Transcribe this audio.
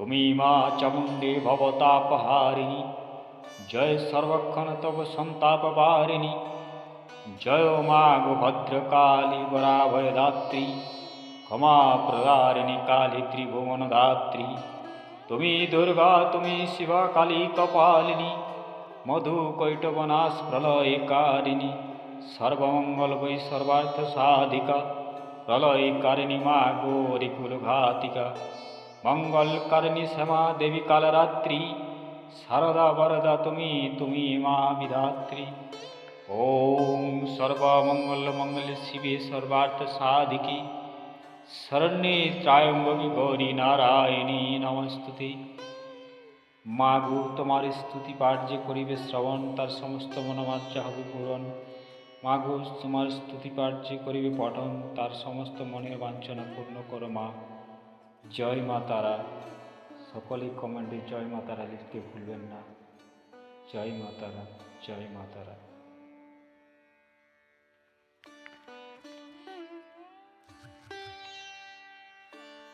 তুমি মা চামুণ্ডে ভবতাপহারিণী জয় সর্বক্ষণ তব সন্তাপ বারিণী জয় মা ভদ্রকালী বরাভয়দাত্রী ক্ষমা প্রদারিণী কালী ত্রিভুবন ধাত্রী তুমি দুর্গা তুমি শিবা কালী কপালিনী মধু কৈটবনাশ প্রলয়কারিণী সর্বমঙ্গল বৈ সর্বার্থ সাধিকা প্রলয়কারিণী মা গৌরীকুল ঘাতিকা মঙ্গলকারিণী শ্যামা দেবী কালরাত্রি। সারদা বরদা তুমি তুমি মা বিধাত্রী। ওম সর্বমঙ্গল মঙ্গল শিবে সর্বার্থ সাধিকি শরণ্যে ত্রায়ম্বকী গৌরী নারায়ণী নমস্তুতে। মাগু তোমার স্তুতি পাঠ যে করিবে শ্রবণ, তার সমস্ত মনোমাজ্জা হবে পূরণ। মাগু তোমার স্তুতি পাঠ যে করিবে পঠন, তার সমস্ত মনের বাঞ্ছনা পূর্ণ করো মা। জয় মা তারা। সকলেই কমেন্টে জয় মা তারা লিখতে ভুলবেন না। জয় মা তারা, জয় মা তারা।